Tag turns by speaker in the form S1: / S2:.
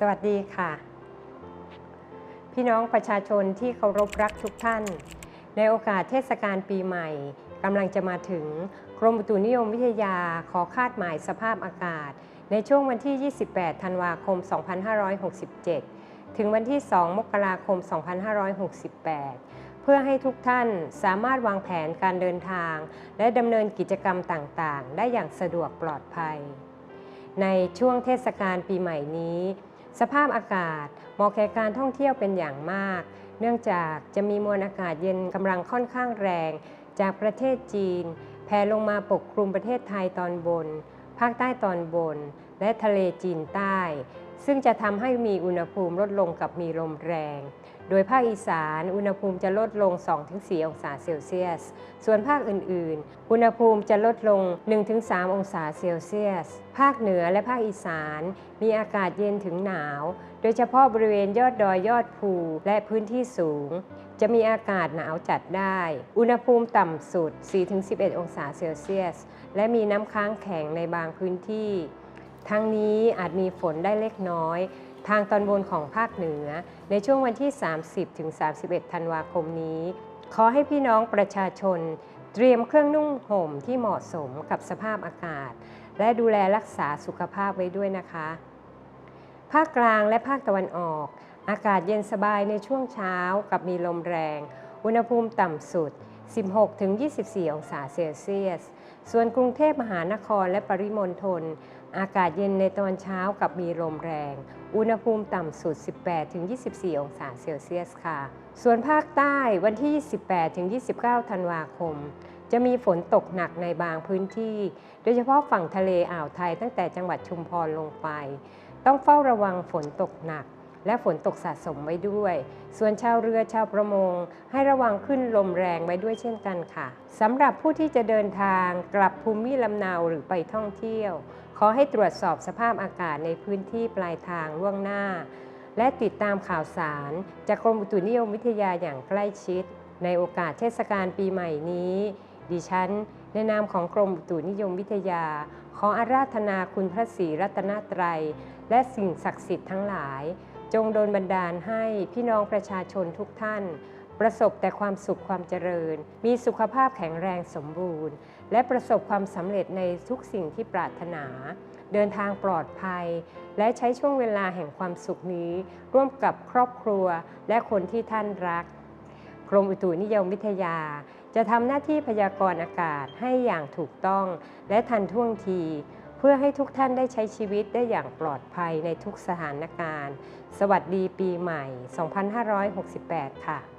S1: สวัสดีค่ะ พี่น้องประชาชนที่เคารพรักทุกท่าน ในโอกาสเทศกาลปีใหม่กำลังจะมาถึง กรมอุตุนิยมวิทยาขอคาดหมายสภาพอากาศ ในช่วงวันที่ 28 ธันวาคม 2567 ถึงวันที่ 2 มกราคม 2568 เพื่อให้ทุกท่านสามารถวางแผนการเดินทาง และดำเนินกิจกรรมต่างๆ ได้อย่างสะดวกปลอดภัย ในช่วงเทศกาลปีใหม่นี้ สภาพอากาศเหมาะแก่การท่องเที่ยวเป็นอย่างมาก เนื่องจากจะมีมวลอากาศเย็นกำลังค่อนข้างแรง จากประเทศจีน แผ่ลงมาปกคลุมประเทศไทยตอนบน ภาคใต้ตอนบน และทะเลจีนใต้ ซึ่งจะทำให้มีอุณหภูมิลดลงกับมีลมแรง โดยภาคอีสานอุณหภูมิจะลดลง 2-4 องศาเซลเซียส ส่วนภาคอื่น ๆ อุณหภูมิจะลดลง 1-3 องศาเซลเซียส ภาคเหนือและภาคอีสานมีอากาศเย็นถึงหนาว โดยเฉพาะบริเวณยอดดอยยอดภูและพื้นที่สูง จะมีอากาศหนาวจัดได้ อุณหภูมิต่ำสุด 4-11 องศาเซลเซียส และมีน้ำค้างแข็งในบางพื้นที่ ทั้งนี้อาจมีฝนได้เล็กน้อย ทางตอนบนของภาคเหนือ ในช่วงวันที่ 30 ถึง 31 ธันวาคมนี้ ขอให้พี่น้องประชาชน เตรียมเครื่องนุ่งห่มที่เหมาะสมกับสภาพอากาศ และดูแลรักษาสุขภาพไว้ด้วยนะคะ ภาคกลางและภาคตะวันออก อากาศเย็นสบายในช่วงเช้ากับมีลมแรง อุณหภูมิต่ำสุด 16-24 องศาเซลเซียส ส่วนกรุงเทพมหานครและปริมณฑล อากาศเย็นในตอนเช้ากับมีลมแรง อุณหภูมิต่ำสุด 18-24 องศาเซลเซียสค่ะ ส่วนภาคใต้วันที่28-29 ธันวาคม จะมีฝนตกหนักในบางพื้นที่ โดยเฉพาะฝั่งทะเลอ่าวไทยตั้งแต่จังหวัดชุมพรลงไป ต้องเฝ้าระวังฝนตกหนัก และฝนตกสะสมไว้ด้วย ส่วนชาวเรือชาวประมง ให้ระวังขึ้นลมแรงไว้ด้วยเช่นกันค่ะสำหรับผู้ที่จะเดินทางกลับภูมิลำเนาหรือไปท่องเที่ยว ขอให้ตรวจสอบสภาพอากาศในพื้นที่ปลายทางล่วงหน้า และติดตามข่าวสาร จากกรมอุตุนิยมวิทยาอย่างใกล้ชิด ในโอกาสเทศกาลปีใหม่นี้ ดิฉันในนามของกรมอุตุนิยมวิทยา ขออาราธนาคุณพระศรีรัตนตรัย และสิ่งศักดิ์สิทธิ์ทั้งหลาย จงโดนบันดาลให้พี่น้องประชาชนทุกท่าน ประสบแต่ความสุขความเจริญ มีสุขภาพแข็งแรงสมบูรณ์ และประสบความสำเร็จในทุกสิ่งที่ปรารถนา เดินทางปลอดภัย และใช้ช่วงเวลาแห่งความสุขนี้ ร่วมกับครอบครัวและคนที่ท่านรัก กรมอุตุนิยมวิทยา จะทำหน้าที่พยากรณ์อากาศให้อย่างถูกต้องและทันท่วงที เพื่อให้ทุกท่านได้ใช้ชีวิตได้อย่างปลอดภัยในทุกสถานการณ์ สวัสดีปีใหม่ 2568 ค่ะ